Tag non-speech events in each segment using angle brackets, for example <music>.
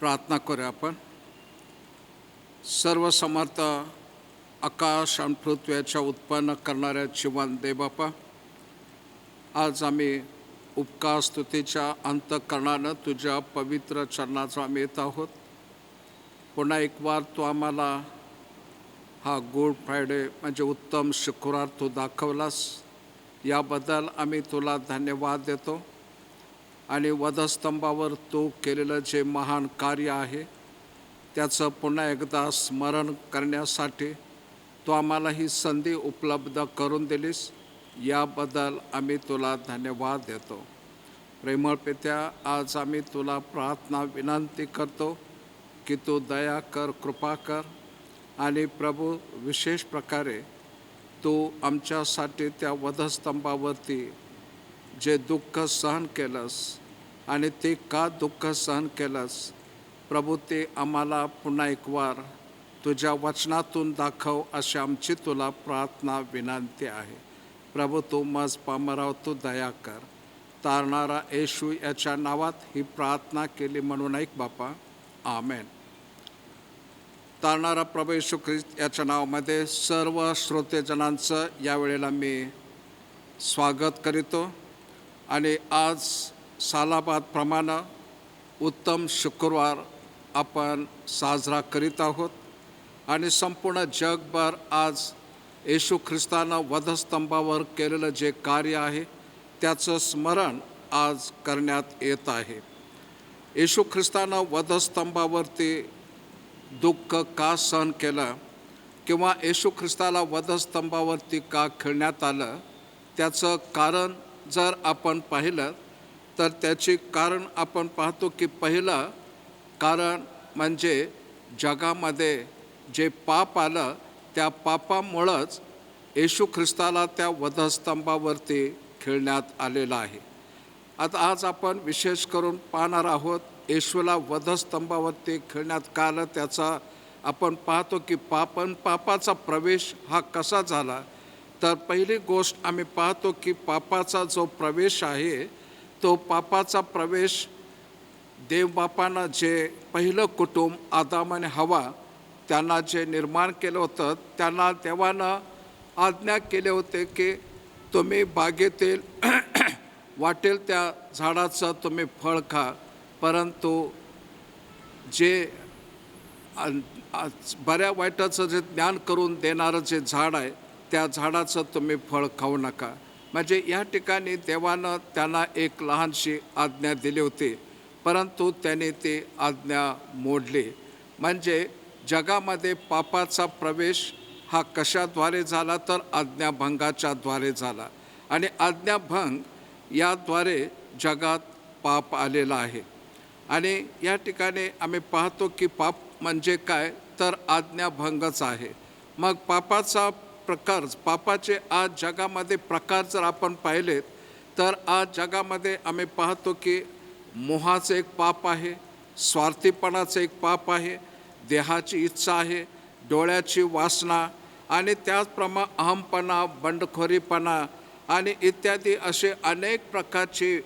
प्रार्थना करूया आपण. सर्व समर्थ आकाश आणि पृथ्वीच्या उत्पन्न करणाऱ्या जीवन देबापा आज आम्ही उपकार स्तुतीच्या अंतकरणानं तुझ्या पवित्र चरणाचा आम्ही येत आहोत. पुन्हा एक वार तू आम्हाला हा गुड फ्रायडे म्हणजे उत्तम शुक्रवार तू दाखवलास. याबद्दल आम्ही तुला धन्यवाद देतो. आणि वधस्तंभावर तू केलेलं जे महान कार्य आहे त्याचं पुन्हा एकदा स्मरण करण्यासाठी तू आम्हाला ही संधी उपलब्ध करून दिलीस. याबद्दल आम्ही तुला धन्यवाद देतो. प्रेमळ पित्या आज आम्ही तुला प्रार्थना विनंती करतो की तू दया कर कृपा कर आणि प्रभू विशेष प्रकारे तू आमच्यासाठी त्या वधस्तंभावरती जे दुःख सहन केलंस आणि ते का दुःख सहन केलंस? प्रभू ते आम्हाला पुन्हा एक वार तुझ्या वचनातून दाखव अशी आमची तुला प्रार्थना विनंती आहे. प्रभू तू मज पामराव तू दया कर. तारणारा येशू याच्या नावात ही प्रार्थना केली म्हणून ऐक बापा. आमेन. तारणारा प्रभू येशू ख्रिस्त याच्या नावामध्ये सर्व श्रोतेजनांचं यावेळेला मी स्वागत करीतो. आणि आज सालाबादप्रमाणे उत्तम शुक्रवार आपण साजरा करीत आहोत. आणि संपूर्ण जगभर आज येशू ख्रिस्तानं वधस्तंभावर केलेलं जे कार्य आहे त्याचं स्मरण आज करण्यात येत आहे. येशू ख्रिस्तानं वधस्तंभावरती दुःख का सहन केलं किंवा येशू ख्रिस्ताला वधस्तंभावरती का खेळण्यात आलं त्याचं कारण जर आपण पाहिलं तर त्याचे कारण आपण पाहतो की पहिलं कारण म्हणजे जगामध्ये जे पाप आलं त्या पापामुळंच येशू ख्रिस्ताला त्या वधस्तंभावरती खेळण्यात आलेलं आहे. आता आज आपण विशेष करून पाहणार आहोत येशूला वधस्तंभावरती खेळण्यात का आलं त्याचा आपण पाहतो की पापन पापाचा प्रवेश हा कसा झाला. तर पहिली गोष्ट आम्ही पाहतो की पापाचा जो प्रवेश आहे तो पापाचा प्रवेश देवबापानं जे पहिलं कुटुंब आदाम आणि हवा त्यांना जे निर्माण केलं होतं त्यांना देवानं आज्ञा केले होते की तुम्ही बागेतील <clears throat> वाटेल त्या झाडाचं तुम्ही फळ खा. परंतु जे बऱ्या वाईटाचं जे ज्ञान करून देणारं जे झाड आहे त्या झाडाचं तुम्ही फळ खाऊ नका. म्हणजे या ठिकाणी देवानं त्यांना एक लहानशी आज्ञा दिली होती परंतु त्याने ती आज्ञा मोडली. म्हणजे जगामध्ये पापाचा प्रवेश हा कशाद्वारे झाला तर आज्ञाभंगाच्या द्वारे झाला. आणि आज्ञाभंग याद्वारे जगात पाप आलेला आहे. आणि या ठिकाणी आम्ही पाहतो की पाप म्हणजे काय? तर आज्ञाभंगच आहे. मग पापाचा प्रकार पापाचे आज जगामध्ये प्रकार जर आपण पाहिलेत तर आज जगामध्ये आम्ही पाहतो की मोहाचं एक पाप आहे स्वार्थीपणाचं एक पाप आहे देहाची इच्छा आहे डोळ्याची वासना आणि त्याचप्रमाणे अहमपणा बंडखोरीपणा आणि इत्यादी असे अनेक प्रकारची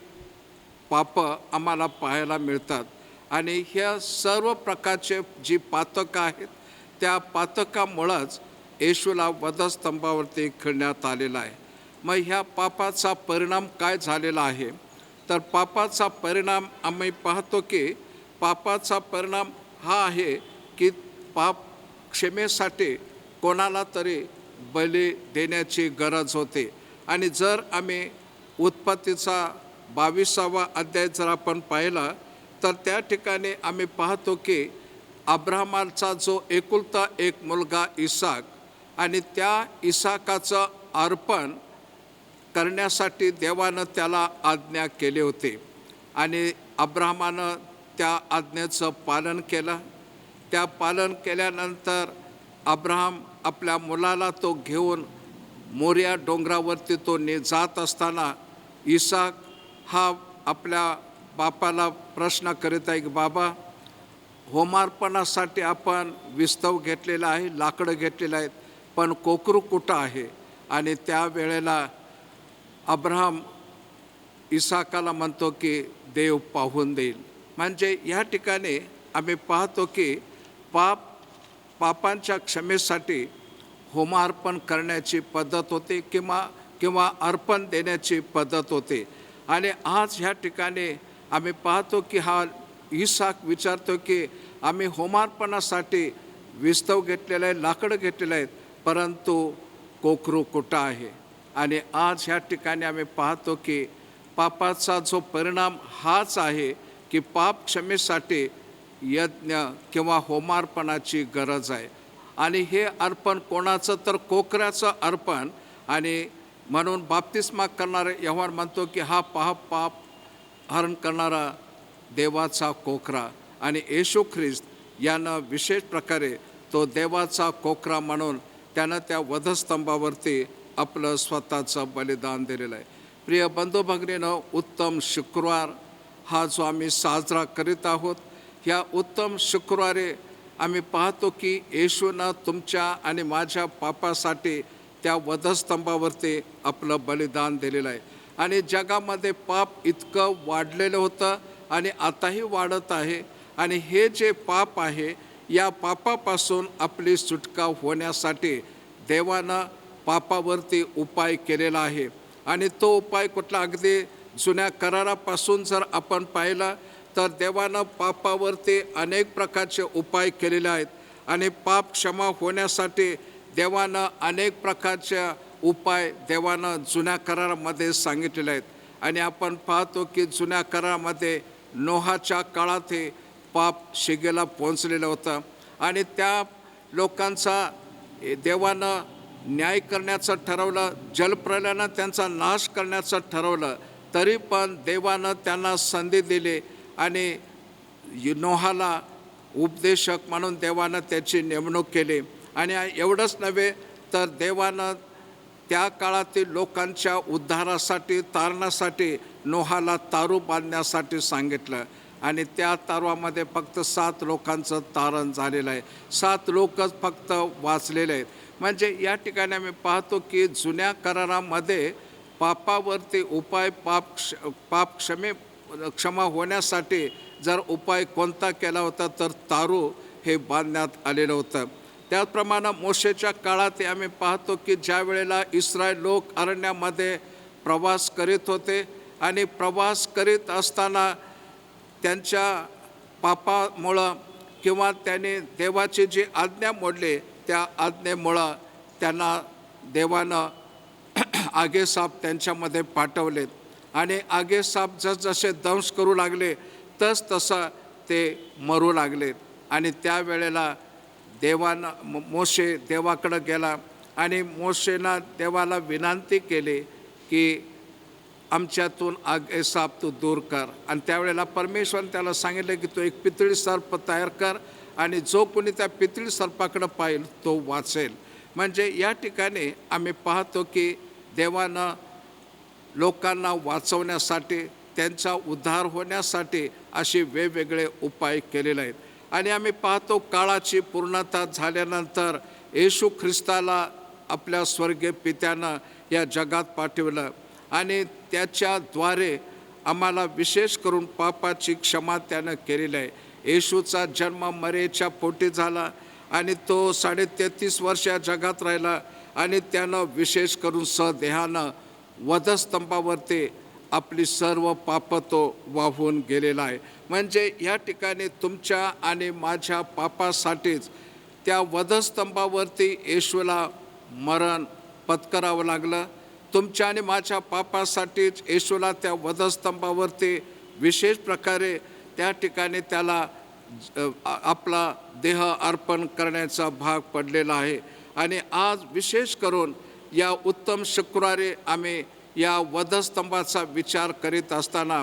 पापं आम्हाला पाहायला मिळतात. आणि ह्या सर्व प्रकारचे जी पातकं आहेत त्या पातकामुळंच येशूला वधस्तंभावरती खेळण्यात आलेला आहे. मग ह्या पापाचा परिणाम काय झालेला आहे? तर पापाचा परिणाम आम्ही पाहतो की पापाचा परिणाम हा आहे की पाप क्षमेसाठी कोणाला तरी बली देण्याची गरज होते. आणि जर आम्ही उत्पत्तीचा बावीसावा अध्याय जर आपण पाहिला तर त्या ठिकाणी आम्ही पाहतो की अब्राहमाचा जो एकुलता एक मुलगा इसाक आणि त्या इसाकाचं अर्पण करण्यासाठी देवानं त्याला आज्ञा केले होते. आणि अब्राहमानं त्या आज्ञेचं पालन केलं. त्या पालन केल्यानंतर अब्राहम आपल्या मुलाला तो घेऊन मोर्या डोंगरावरती तो ने जात असताना इसाक हा आपल्या बापाला प्रश्न करीत आहे की बाबा होमार्पणासाठी आपण विस्तव घेतलेला आहे लाकडं घेतलेलं आहेत. पण कोकरू कुठं आहे? आणि त्या वेळेला अब्राहम इसाकाला म्हणतो की देव पाहून देईल. म्हणजे या ठिकाणी आम्ही पाहतो की पाप पापांच्या क्षमेसाठी होमार्पण करण्याची पद्धत होती किंवा किंवा अर्पण देण्याची पद्धत होती. आणि आज ह्या ठिकाणी आम्ही पाहतो की हा इसाक विचारतो की आम्ही होमार्पणासाठी विस्तव घेतलेला आहे लाकडं घेतलेलं आहेत. परंतु कोकरू कुठं आहे? आणि आज ह्या ठिकाणी आम्ही पाहतो की पापाचा जो परिणाम हाच आहे की पाप क्षमेसाठी यज्ञ किंवा होमार्पणाची गरज आहे. आणि हे अर्पण कोणाचं? तर कोकऱ्याचं अर्पण. आणि म्हणून बाप्तिस्मा करणारे यव्हार म्हणतो की हा पहा पाप हरण करणारा देवाचा कोकरा. आणि येशू ख्रिस्त यानं विशेष प्रकारे तो देवाचा कोकरा म्हणून त्यानं त्या वधस्तंभावरती आपलं स्वतःचं बलिदान दिलेलं आहे. प्रिय बंधू भगिनीनं उत्तम शुक्रवार हा जो आम्ही साजरा करीत आहोत ह्या उत्तम शुक्रवारी आम्ही पाहतो की येशूनं तुमच्या आणि माझ्या पापासाठी त्या वधस्तंभावरती आपलं बलिदान दिलेलं आहे. आणि जगामध्ये पाप इतकं वाढलेलं होतं आणि आताही वाढत आहे. आणि हे जे पाप आहे या पापापासून आपली सुटका होण्यासाठी देवानं पापावरती उपाय केलेला आहे. आणि तो उपाय कुठला? अगदी जुन्या करारापासून जर आपण पाहिला तर देवानं पापावरती अनेक प्रकारचे उपाय केलेले आहेत. आणि पाप क्षमा होण्यासाठी देवानं अनेक प्रकारच्या उपाय देवानं जुन्या करारामध्ये सांगितलेले आहेत. आणि आपण पाहतो की जुन्या करारामध्ये नोहाच्या काळात हे पाप शिगेला पोहोचलेलं होतं. आणि त्या लोकांचा देवानं न्याय करण्याचं ठरवलं जलप्रलयानं त्यांचा नाश करण्याचं ठरवलं तरी पण देवानं त्यांना संधी दिली आणि नोहाला उपदेशक म्हणून देवानं त्याची नेमणूक केली. आणि एवढंच नव्हे तर देवानं त्या काळातील लोकांच्या उद्धारासाठी तारणासाठी नोहाला तारू बांधण्यासाठी सांगितलं. आणि त्या तारवामध्ये फक्त सात लोकांचं तारण झालेलं आहे. सात लोकच फक्त वाचलेले आहेत. म्हणजे या ठिकाणी आम्ही पाहतो की जुन्या करारामध्ये पापावरती उपाय पाप क्ष पाप क्षमे क्षमा होण्यासाठी जर उपाय कोणता केला होता तर तारू हे बांधण्यात आलेलं होतं. त्याचप्रमाणे मोशेच्या काळात आम्ही पाहतो की ज्या वेळेला इस्रायल लोक अरण्यामध्ये प्रवास करीत होते आणि प्रवास करीत असताना त्यांच्या पापामुळं किंवा त्याने देवाची जी आज्ञा मोडली त्या आज्ञेमुळं त्यांना देवानं <clears throat> आगेसाप त्यांच्यामध्ये पाठवलेत. आणि आगेसाप जसजसे दंश करू लागले तस तसं ते मरू लागलेत. आणि त्यावेळेला देवानं मोशे देवाकडं गेला आणि मोशेनं देवाला विनंती केली की आमच्यातून आग साप तू दूर कर. आणि त्यावेळेला परमेश्वर त्याला सांगितलं की तो एक पितळी सर्प तयार कर आणि जो कोणी त्या पितळी सर्पाकडं पाहिल तो वाचेल. म्हणजे या ठिकाणी आम्ही पाहतो की देवानं लोकांना वाचवण्यासाठी त्यांचा उद्धार होण्यासाठी असे वेगवेगळे उपाय केलेले आहेत. आणि आम्ही पाहतो काळाची पूर्णता झाल्यानंतर येशू ख्रिस्ताला आपल्या स्वर्गीय पित्यानं या जगात पाठवलं. आणि त्याच्याद्वारे आम्हाला विशेष करून पापाची क्षमा त्यानं केलेली आहे. येशूचा जन्म मरेच्या पोटी झाला आणि तो साडे तेहतीस वर्ष या जगात राहिला आणि त्यानं विशेष करून सदेहानं वधस्तंभावरती आपली सर्व पाप तो वाहून गेलेला आहे. म्हणजे या ठिकाणी तुमच्या आणि माझ्या पापासाठीच त्या वधस्तंभावरती येशूला मरण पत्करावं लागलं. तुमच्या आणि माझ्या पापासाठीच येशूला त्या वधस्तंभावरती विशेष प्रकारे त्या ठिकाणी त्याला आपला देह अर्पण करण्याचा भाग पडलेला आहे. आणि आज विशेष करून या उत्तम शुक्रवारी आम्ही या वधस्तंभाचा विचार करीत असताना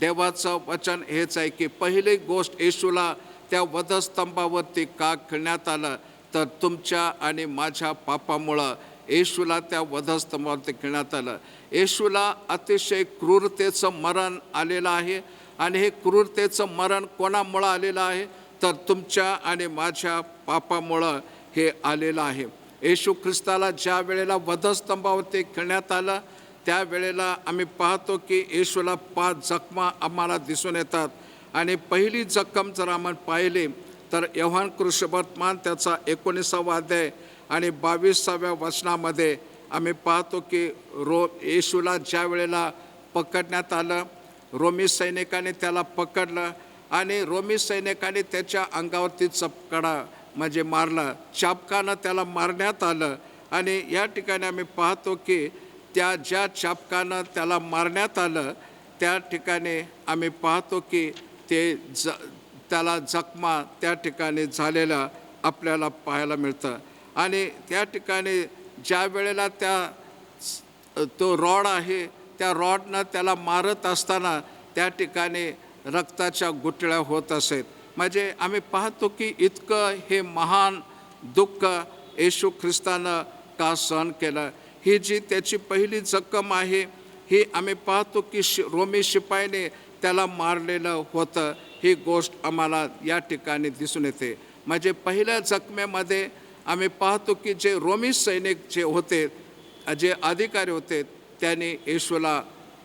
देवाचं वचन हेच आहे की पहिली गोष्ट येशूला त्या वधस्तंभावरती का खेळण्यात आलं तर तुमच्या आणि माझ्या पापामुळं येशूला त्या वधस्तंभावरती खेळण्यात आलं. येशूला अतिशय क्रूरतेचं मरण आलेलं आहे आणि हे क्रूरतेचं मरण कोणामुळं आलेलं आहे? तर तुमच्या आणि माझ्या पापामुळं हे आलेलं आहे. येशू ख्रिस्ताला ज्या वेळेला वधस्तंभावरती खेळण्यात आलं त्यावेळेला आम्ही पाहतो की येशूला पाच जखमा आम्हाला दिसून येतात. आणि पहिली जखम जर आपण पाहिली तर यव्हान कृष्णवर्तमान त्याचा एकोणीसावा अध्याय आणि बावीसाव्या वचनामध्ये आम्ही पाहतो की रो येशूला ज्या वेळेला पकडण्यात आलं रोमी सैनिकाने त्याला पकडलं आणि रोमी सैनिकाने त्याच्या अंगावरती चपकडा म्हणजे मारला. चापकानं त्याला मारण्यात आलं आणि या ठिकाणी आम्ही पाहतो की त्या ज्या चापकानं त्याला मारण्यात आलं त्या ठिकाणी आम्ही पाहतो की ते ज त्याला जखमा त्या ठिकाणी झालेला आपल्याला पाहायला मिळतं. आणि त्या ठिकाणी ज्या वेळेला त्या तो रॉड आहे त्या रॉडनं त्याला मारत असताना त्या ठिकाणी रक्ताच्या गुटळ्या होत असेल. म्हणजे आम्ही पाहतो की इतकं हे महान दुःख येशू ख्रिस्तानं का सहन केलं? ही जी त्याची पहिली जखम आहे ही आम्ही पाहतो की शि रोमी शिपाईने त्याला मारलेलं होतं. ही गोष्ट आम्हाला या ठिकाणी दिसून येते. म्हणजे पहिल्या जखमेमध्ये आम्ही पाहतो की जे रोमी सैनिक जे होते जे अधिकारी होते त्यांनी येशूला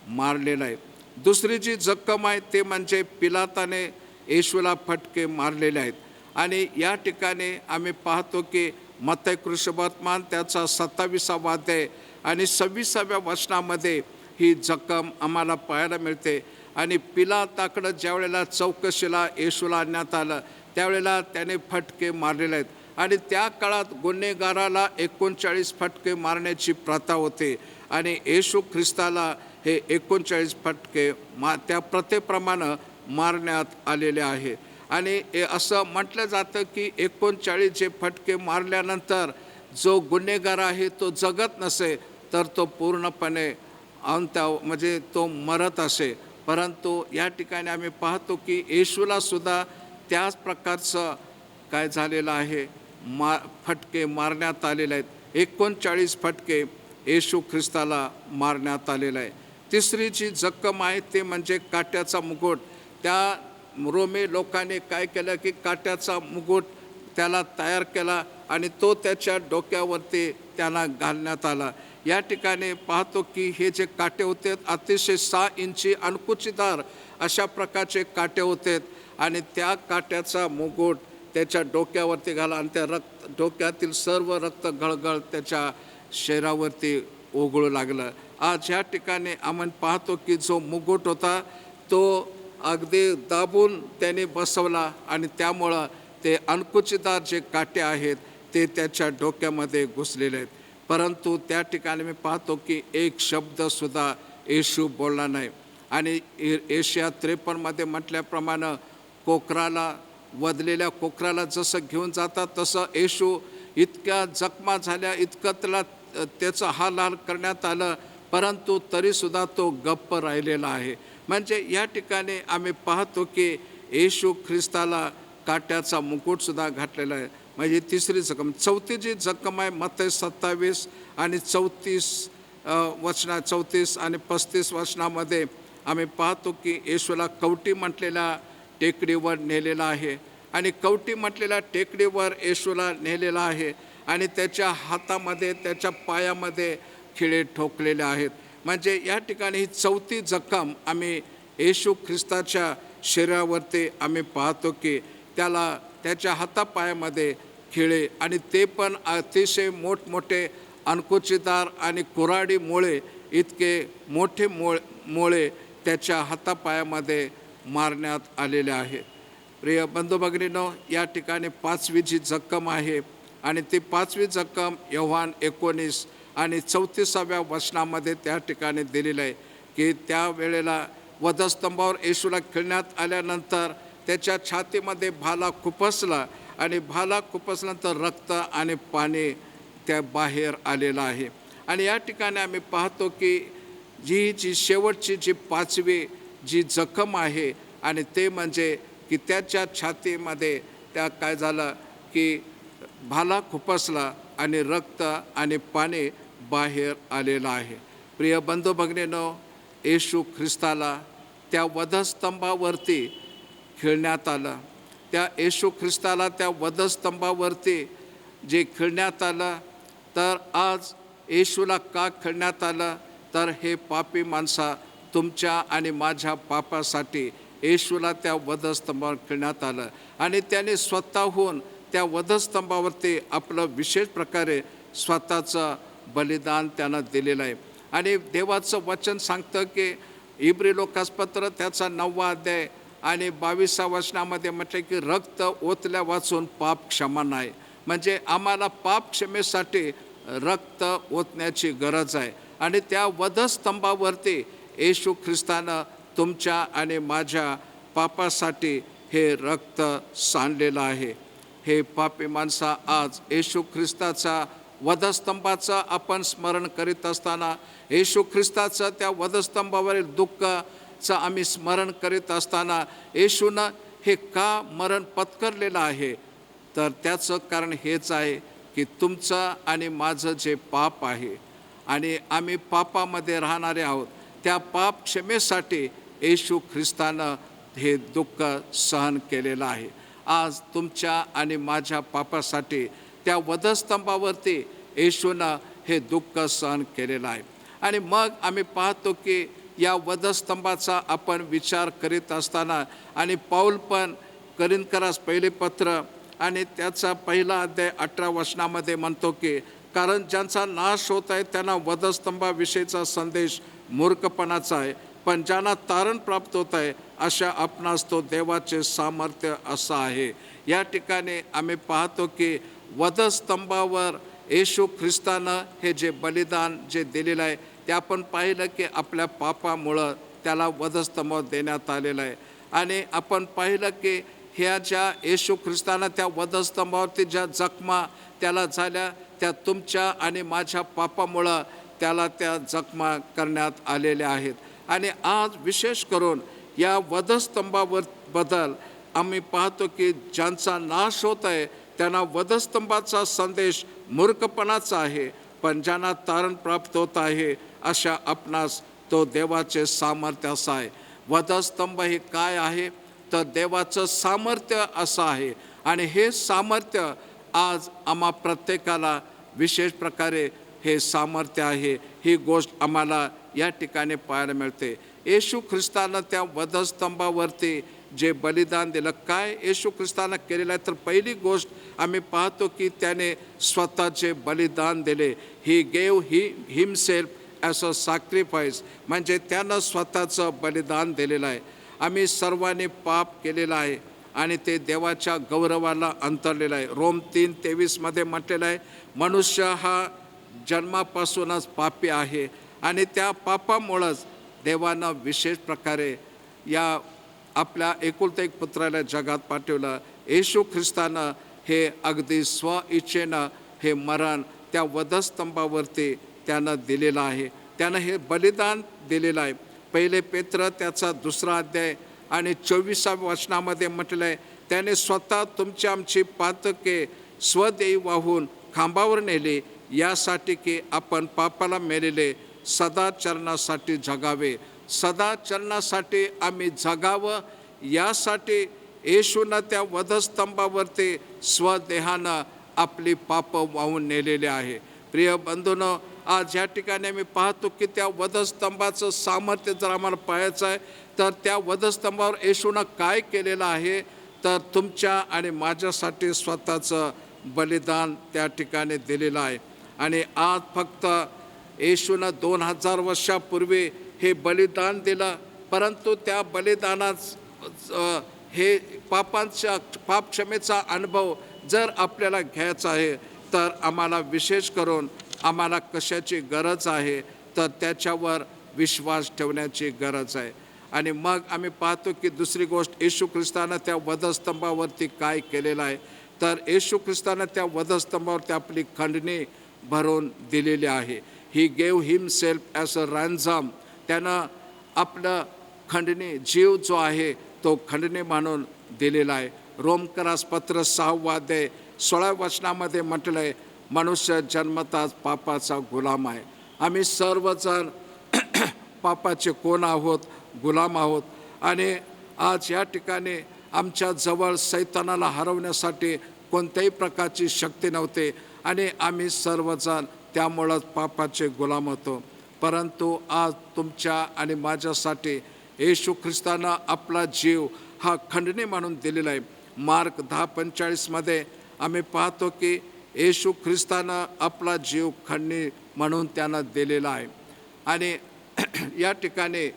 मारलेलं आहे. दुसरी जी जखम आहे ते म्हणजे पिलाताने येशूला फटके मारलेले आहेत. आणि या ठिकाणी आम्ही पाहतो की मत्य कृष्णवर्तमान त्याचा सत्तावीसावा अध्याय आणि सव्वीसाव्या वचनामध्ये ही जखम आम्हाला पाहायला मिळते. आणि पिलाताकडं ज्यावेळेला चौकशीला येशूला आणण्यात आलं त्यावेळेला त्याने फटके मारलेले आहेत. आणि त्या काळात गुन्हेगाराला एकोणचाळीस फटके मारण्याची प्रथा होते. आणि येशू ख्रिस्ताला हे एकोणचाळीस फटके मा त्या प्रथेप्रमाणे मारण्यात आलेले आहे. आणि असं म्हटलं जातं की एकोणचाळीस जे फटके मारल्यानंतर जो गुन्हेगार आहे तो जगत नसे तर तो पूर्णपणे अंत्या म्हणजे तो मरत असे. परंतु या ठिकाणी आम्ही पाहतो की येशूला सुद्धा त्याच प्रकारचं काय झालेलं आहे. मा फटके मारण्यात आलेले आहेत. एकोणचाळीस फटके येशू ख्रिस्ताला मारण्यात आलेलं आहे तिसरी जी जक्कम आहे ते म्हणजे काट्याचा मुकुट. त्या रोमे लोकांनी काय केलं की काट्याचा मुकुट त्याला तयार केला आणि तो त्याच्या डोक्यावरती त्याला घालण्यात आला. या ठिकाणी पाहतो की हे जे काटे होते अतिशय सहा इंची अणकुचीदार अशा प्रकारचे काटे होते आणि त्या काट्याचा मुकुट त्याच्या डोक्यावरती घाला आणि त्या रक्त डोक्यातील सर्व रक्त गळगळ त्याच्या शरीरावरती ओघळू लागलं. आज ह्या ठिकाणी आपण पाहतो की जो मुकुट होता तो अगदी दाबून त्याने बसवला आणि त्यामुळं ते अणकुचीदार जे काटे आहेत ते त्याच्या डोक्यामध्ये घुसलेले आहेत. परंतु त्या ठिकाणी मी पाहतो की एक शब्दसुद्धा येशू बोलला नाही. आणि एशिया त्रेपन्नमध्ये म्हटल्याप्रमाणे कोकराला वदलेल्या कोकराला जसं घेऊन जातात तसं येशू इतक्या जखमा झाल्या इतकं त्याला त्याचं हालहाल करण्यात आलं. परंतु तरीसुद्धा तो गप्प राहिलेला आहे. म्हणजे या ठिकाणी आम्ही पाहतो की येशू ख्रिस्ताला काट्याचा मुकुटसुद्धा घातलेला आहे. म्हणजे तिसरी जखम. चौथी जी जखम आहे मत सत्तावीस आणि चौतीस वचना चौतीस आणि पस्तीस वचनामध्ये आम्ही पाहतो की येशूला कवटी म्हटलेल्या टेकडीवर नेलेला आहे. आणि कवटी म्हटलेल्या टेकडीवर येशूला नेलेला आहे. आणि त्याच्या हातामध्ये त्याच्या पायामध्ये खिळे ठोकलेले आहेत. म्हणजे या ठिकाणी ही चौथी जखम आम्ही येशू ख्रिस्ताच्या शरीरावरती आम्ही पाहतो की त्याला त्याच्या हातापायामध्ये खिळे आणि ते पण अतिशय मोठमोठे अणकुचीदार आणि कुऱ्हाडी मोळे इतके मोठे मोळ मोळे त्याच्या हातापायामध्ये मारण्यात आलेले आहेत प्रिय बंधू भगिनीनो या ठिकाणी पाचवी जी जक्कम आहे आणि ती पाचवी जक्कम यव्हान एकोणीस आणि चौतीसाव्या वचनामध्ये त्या ठिकाणी दिलेलं आहे की त्या वेळेला वधस्तंभावर येशूला खेळण्यात आल्यानंतर त्याच्या छातीमध्ये भाला खुपसला आणि भाला खुपसल्यानंतर रक्त आणि पाणी त्या बाहेर आलेलं आहे. आणि या ठिकाणी आम्ही पाहतो की जी जी शेवटची जी पाचवी जी जखम आहे आणि ते म्हणजे की त्याच्या छातीमध्ये त्या काय झालं की भाला खुपसला आणि रक्त आणि पाणी बाहेर आलेलं आहे. प्रिय बंधू भगिनीनो येशू ख्रिस्ताला त्या वधस्तंभावरती खेळण्यात आलं. त्या येशू ख्रिस्ताला त्या वधस्तंभावरती जे खेळण्यात आलं तर आज येशूला का खेळण्यात आलं? तर हे पापी माणसा तुमच्या आणि माझ्या पापासाठी येशूला त्या वधस्तंभावर खेळण्यात आलं. आणि त्याने स्वतःहून त्या वधस्तंभावरती आपलं विशेष प्रकारे स्वतःचं बलिदान त्यानं दिलेलं आहे. आणि देवाचं वचन सांगतं की इब्री लोकासपत्र त्याचा नववा अध्याय आणि बावीसा वचनामध्ये म्हटलं की रक्त ओतल्या वाचून पाप क्षमा नाही. म्हणजे आम्हाला पाप क्षमेसाठी रक्त ओतण्याची गरज आहे. आणि त्या वधस्तंभावरती येशू ख्रिस्तानं तुमच्या आणि माझ्या पापासाठी हे रक्त सांडलेलं आहे. हे पापी माणसा आज येशू ख्रिस्ताचा वधस्तंभाचं आपण स्मरण करीत असताना येशू ख्रिस्ताचं त्या वधस्तंभावरील दुःखचं आम्ही स्मरण करीत असताना येशूनं हे का मरण पत्करलेलं आहे? तर त्याचं कारण हेच आहे की तुमचं आणि माझं जे पाप आहे आणि आम्ही पापामध्ये राहणारे आहोत त्या पाप क्षमेसाठी येशू ख्रिस्तानं हे दुःख सहन केलेलं आहे. आज तुमच्या आणि माझ्या पापासाठी त्या वधस्तंभावरती येशूनं हे दुःख सहन केलेलं आहे. आणि मग आम्ही पाहतो की या वधस्तंभाचा आपण विचार करीत असताना आणि पाऊल पण करिंदकरास पहिले पत्र आणि त्याचा पहिला अध्याय अठरा वचनामध्ये म्हणतो की कारण ज्यांचा नाश होत आहे त्यांना वधस्तंभाविषयीचा संदेश मूर्खपणाचा आहे. पण ज्यांना तारण प्राप्त होत आहे अशा आपणास तो देवाचे सामर्थ्य असं आहे. या ठिकाणी आम्ही पाहतो की वधस्तंभावर येशू ख्रिस्तानं हे जे बलिदान जे दिलेलं आहे ते आपण पाहिलं की आपल्या पापामुळं त्याला वधस्तंभावर देण्यात आलेलं आहे. आणि आपण पाहिलं की ह्या ज्या येशू ख्रिस्तानं त्या वधस्तंभावरती ज्या जखमा त्याला झाल्या त्या तुमच्या आणि माझ्या पापामुळं त्याला त्या जखमा करण्यात आलेल्या आहेत. आणि आज विशेष करून या वधस्तंभावर बदल आम्ही पाहतो की ज्यांचा नाश होत आहे त्यांना वधस्तंभाचा संदेश मूर्खपणाचा आहे पण ज्यांना तारण प्राप्त होत आहे अशा आपणास तो देवाचे सामर्थ्य असं आहे. वधस्तंभ हे काय आहे? तर देवाचं सामर्थ्य असं आहे. आणि हे सामर्थ्य आज आम्हा प्रत्येकाला विशेष प्रकारे हे सामर्थ्य आहे. ही गोष्ट आम्हाला या ठिकाणी पाहायला मिळते. येशू ख्रिस्तानं त्या वधस्तंभावरती जे बलिदान दिलं काय येशू ख्रिस्तानं केलेलं आहे? तर पहिली गोष्ट आम्ही पाहतो की त्याने स्वतःचे बलिदान दिले. ही गेव ही हिमसेल्फ असं अ सॅक्रिफाईस म्हणजे त्यानं स्वतःचं बलिदान दिलेलं आहे. आम्ही सर्वांनी पाप केलेलं आहे. आणि ते देवाच्या गौरवाला अंतरलेलं आहे. रोम तीन तेवीसमध्ये म्हटलेलं आहे मनुष्य हा जन्मापासूनच पापी आहे आणि त्या पापामुळंच देवानं विशेष प्रकारे या आपल्या एकुलता एक पुत्राला जगात पाठवलं. येशू ख्रिस्तानं हे अगदी स्वइच्छेनं हे मरण त्या वधस्तंभावरती त्यानं दिलेलं आहे. त्यानं हे बलिदान दिलेलं आहे. पहिले पेत्र त्याचा दुसरा अध्याय आणि चोवीसाव्या वचनामध्ये म्हटलं आहे त्याने स्वतः तुमची आमची पातके स्वदेयी वाहून खांबावर नेले यासाठी की आपण पापाला मेलेले सदाचरणासाठी जगावे. सदाचरणासाठी आम्ही जगावं यासाठी येशूनं त्या वधस्तंभावरती स्वदेहानं आपली पापं वाहून नेलेले आहे. प्रिय बंधूनं आज ह्या ठिकाणी आम्ही पाहतो की त्या वधस्तंभाचं सामर्थ्य जर आम्हाला पाहायचं आहे तर त्या वधस्तंभावर येशूनं काय केलेलं आहे तर तुमच्या आणि माझ्यासाठी स्वतःचं बलिदान त्या ठिकाणी दिलेलं आहे. आणि आज फक्त येशूनं दोन हजार वर्षापूर्वी हे बलिदान दिलं परंतु त्या बलिदानाच हे पापांच्या पापक्षमेचा अनुभव जर आपल्याला घ्यायचा आहे तर आम्हाला विशेष करून आम्हाला कशाची गरज आहे तर त्याच्यावर विश्वास ठेवण्याची गरज आहे. आणि मग आम्ही पाहतो की दुसरी गोष्ट येशू ख्रिस्तानं त्या वधस्तंभावरती काय केलेलं आहे? तर येशू ख्रिस्तानं त्या वधस्तंभावरती आपली खंडणी भरून दिलेली आहे. He gave himself as a ransom त्यानं आपलं खंडणी जीव जो आहे तो खंडणी म्हणून दिलेला आहे. रोमकरास पत्र सहावाद्य सोळा वचनामध्ये म्हटलं आहे मनुष्य जन्मताच पापाचा गुलाम आहे. आम्ही सर्वजण <clears throat> पापाचे कोण आहोत? गुलाम आहोत. आणि आज या ठिकाणी आमच्या जवळ सैतानाला हरवण्यासाठी कोणत्याही प्रकारची शक्ती नव्हते आणि आम्ही सर्वजण त्यामुळंच पापाचे गुलाम होतो. परंतु आज तुमच्या आणि माझ्यासाठी येशू ख्रिस्तानं आपला जीव हा खंडणी म्हणून दिलेला आहे. मार्क दहा पंचेचाळीसमध्ये आम्ही पाहतो की येशू ख्रिस्तानं आपला जीव खंडणी म्हणून त्यांना दिलेला आहे. आणि <clears throat> या ठिकाणी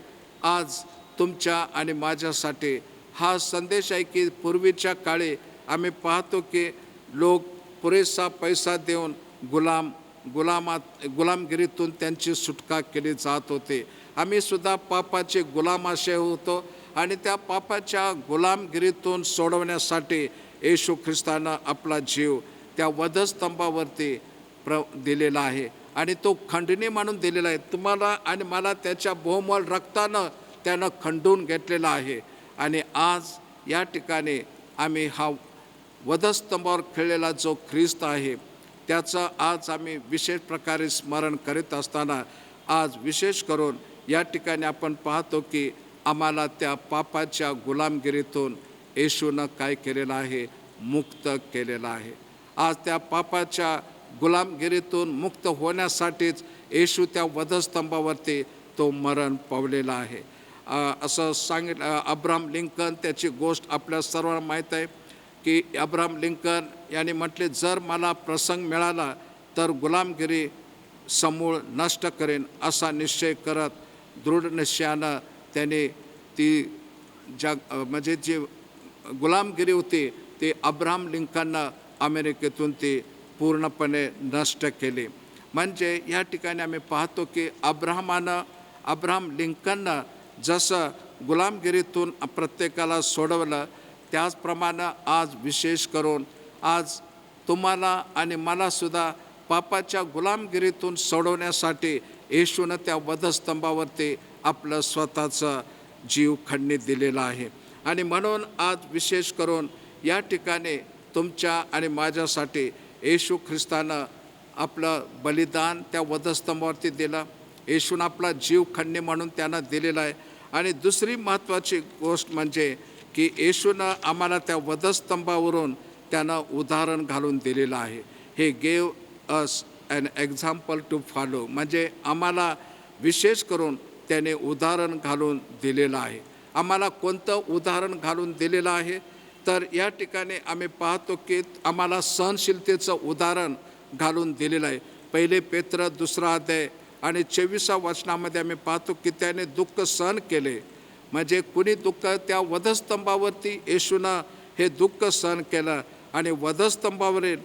आज तुमच्या आणि माझ्यासाठी हा संदेश आहे की पूर्वीच्या काळी आम्ही पाहतो की लोक पुरेसा पैसा देऊन गुलाम गुलामात गुलामगिरीतून त्यांची सुटका केली जात होते. आम्ही सुद्धा पापाचे गुलाम असे होतो आणि त्या पापाच्या गुलामगिरीतून सोडवण्यासाठी येशू ख्रिस्तानं आपला जीव त्या वधस्तंभावरती प्र दिलेला आहे. आणि तो खंडणी म्हणून दिलेला आहे. तुम्हाला आणि मला त्याच्या बहुमोल रक्तानं त्यानं खंडून घेतलेला आहे. आणि आज या ठिकाणी आम्ही हा वधस्तंभावर खेळलेला जो ख्रिस्त आहे त्याचं आज आम्ही विशेष प्रकारे स्मरण करीत असताना आज विशेष करून या ठिकाणी आपण पाहतो की आम्हाला त्या पापाच्या गुलामगिरीतून येशूनं काय केलेलं आहे? मुक्त केलेलं आहे. आज त्या पापाच्या गुलामगिरीतून मुक्त होण्यासाठीच येशू त्या वधस्तंभावरती तो मरण पावलेला आहे. असं सांगितलं अब्राम लिंकन त्याची गोष्ट आपल्या सर्वांना माहीत आहे की अब्राम लिंकन यांनी म्हटले जर मला प्रसंग मिळाला तर गुलामगिरी समूळ नष्ट करेन असा निश्चय करत दृढ निश्चयानं त्याने ती जग म्हणजे जी गुलामगिरी होती ती अब्राम लिंकननं अमेरिकेतून ती पूर्णपणे नष्ट केली. म्हणजे या ठिकाणी आम्ही पाहतो की अब्राहमानं अब्राहम लिंकननं जसं गुलामगिरीतून प्रत्येकाला सोडवलं त्याचप्रमाणे आज विशेष करून आज तुम्हाला आणि मलासुद्धा पापाच्या गुलामगिरीतून सोडवण्यासाठी येशूनं त्या वधस्तंभावरती आपलं स्वतःचं जीव खंडणी दिलेला आहे. आणि म्हणून आज विशेष करून या ठिकाणी तुमच्या आणि माझ्यासाठी येशू ख्रिस्तानं आपलं बलिदान त्या वधस्तंभावरती दिलं. येशून आपला जीव खंडणे म्हणून त्यानं दिलेला आहे. आणि दुसरी महत्त्वाची गोष्ट म्हणजे की येशूनं आम्हाला त्या वधस्तंभावरून त्यानं उदाहरण घालून दिलेलं आहे. He gave us an example to follow म्हणजे आम्हाला विशेष करून त्याने उदाहरण घालून दिलेलं आहे. आम्हाला कोणतं उदाहरण घालून दिलेलं आहे? तर या ठिकाणी आम्ही पाहतो की आम्हाला सहनशीलतेचं उदाहरण घालून दिलेलं आहे. पहिले पेत्र दुसरा अध्याय आणि चोवीसा वचनामध्ये आम्ही पाहतो की त्याने दुःख सहन केले. म्हणजे कुणी दुःख त्या वधस्तंभावरती येशूनं हे दुःख सहन केलं आणि वधस्तंभावरील